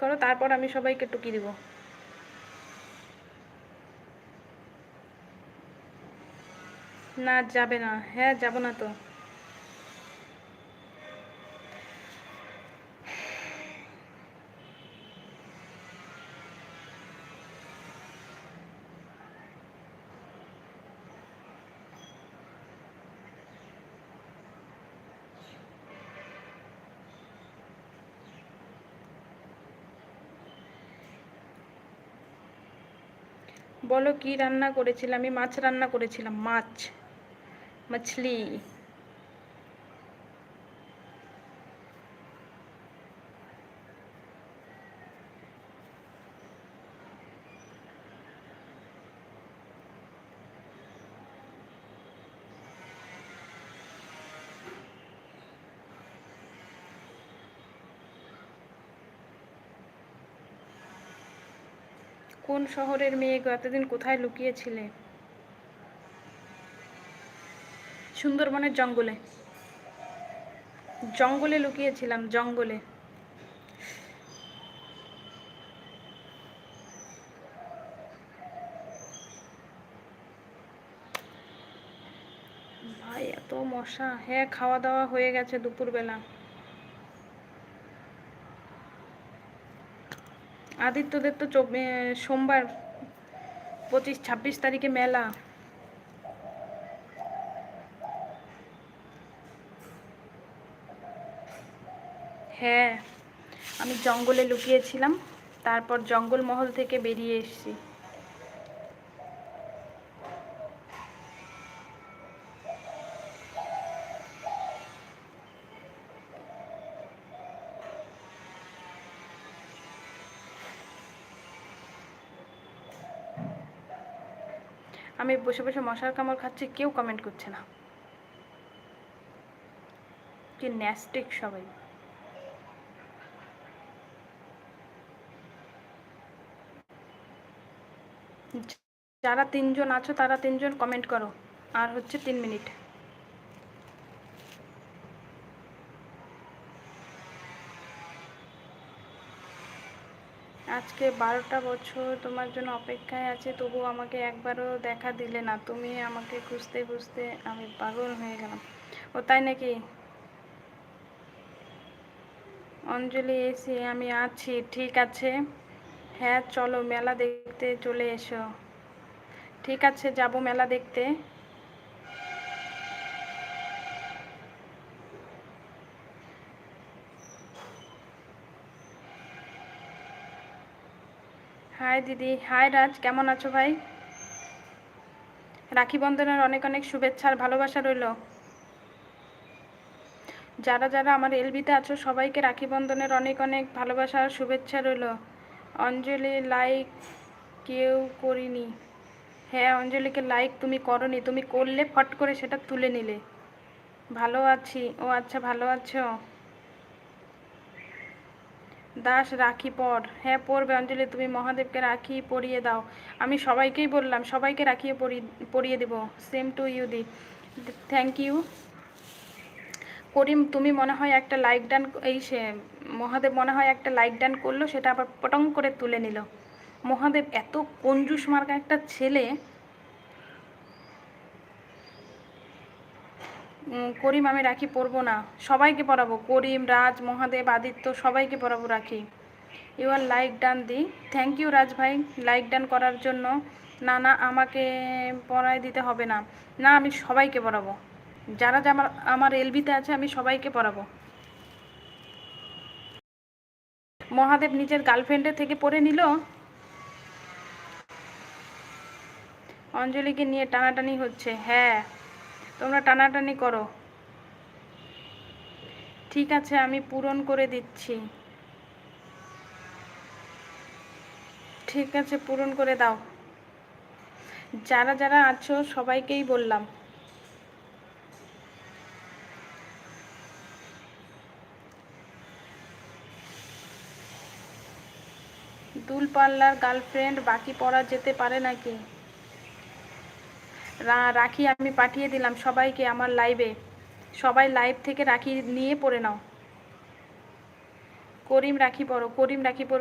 করো তারপর আমি সবাইকে টুকি দিব। না যাবে না। হ্যাঁ যাব না তো। বলো কি রান্না করেছিলাম আমি মাছ রান্না করেছিলাম মাছ। মাছলি। কোন শহরের মেয়ে এতদিন কোথায় লুকিয়েছিলে? সুন্দরবনের জঙ্গলে। জঙ্গলে লুকিয়েছিলাম, জঙ্গলে। ভাই, এত মশা। হ্যাঁ খাওয়া দাওয়া হয়ে গেছে দুপুরবেলা। আদিত্যদের তো সোমবার পঁচিশ, ছাব্বিশ তারিখে মেলা। হ্যাঁ আমি জঙ্গলে লুকিয়েছিলাম, তারপর জঙ্গল মহল থেকে বেরিয়ে এসেছি। আমি বসে বসে মশার কামড় খাচ্ছি, কেউ কমেন্ট করছে না। কি ন্যাস্টিক সবাই। যারা তিনজন আছো, তারা তিনজন কমেন্ট করো। আর হচ্ছে তিন মিনিট আজকে বারোটা বছর তোমার জন্য অপেক্ষায় আছে, তবু আমাকে একবারও দেখা দিলে না। তুমি আমাকে খুঁজতে খুঁজতে আমি পাগল হয়ে গেলাম। ও তাই নাকি? অঞ্জলি এসি আমি আছি, ঠিক আছে? হ্যাঁ চলো মেলা দেখতে চলে এসো। ঠিক আছে, যাব মেলা দেখতে। হাই দিদি। হাই রাজ। কেমন আছো ভাই? রাখি বন্ধনের অনেক অনেক শুভেচ্ছা আর ভালোবাসা রইল। যারা যারা আমার এলবিতে আছো, সবাইকে রাখি বন্ধনের অনেক অনেক ভালোবাসা আর শুভেচ্ছা রইল। অঞ্জলি লাইক কেউ করিনি। হ্যাঁ অঞ্জলিকে লাইক তুমি করনি। তুমি করলে ফট করে সেটা তুলে নিলে। ভালো আছি। ও আচ্ছা ভালো আছো? দাস রাখি পর। হ্যাঁ পরবে অঞ্জলি, তুমি মহাদেবকে রাখি পরিয়ে দাও। আমি সবাইকেই বললাম, সবাইকে রাখিয়ে পরিয়ে দেবো। Same to you the. Thank you Karim, তুমি মনে হয় একটা লাইক ডান এই সে, মহাদেব মনে হয় একটা লাইক ডান করল, সেটা আবার পটং করে তুলে নিল। মহাদেব এত কঞ্জুস মার্কা একটা ছেলে করিম আমি রাখি, পরবো না। সবাইকে পরাবো, করিম, রাজ, মহাদেব, আদিত্য, সবাইকে পরাবো rakhi. You are like done the. Thank you Raj ভাই লাইক ডান করার জন্য। না না, আমাকে পরায় দিতে হবে না। না, আমি সবাইকে পরাবো। যারা, যা আমার আমার এলবিতে আছে, আমি সবাইকে পরাবো। মহাদেব নিজের গার্লফ্রেন্ডের থেকে পরে নিল। অঞ্জলিকে নিয়ে টানাটানি হচ্ছে। হ্যাঁ। তোমরা টানাটানি করো। ঠিক আছে, আমি পূরণ করে দিচ্ছি। ঠিক আছে, পূরণ করে দাও। যারা যারা আছো, সবাইকেই বললাম। দুলপাল্লার গার্লফ্রেন্ড বাকি পড়া যেতে পারে নাকি? রাখি আমি পাঠিয়ে দিলাম সবাইকে আমার লাইভে সবাই লাইভ থেকে রাখি নিয়ে পড়ে নাও। করিম রাখি পড়ো, করিম রাখি পড়ো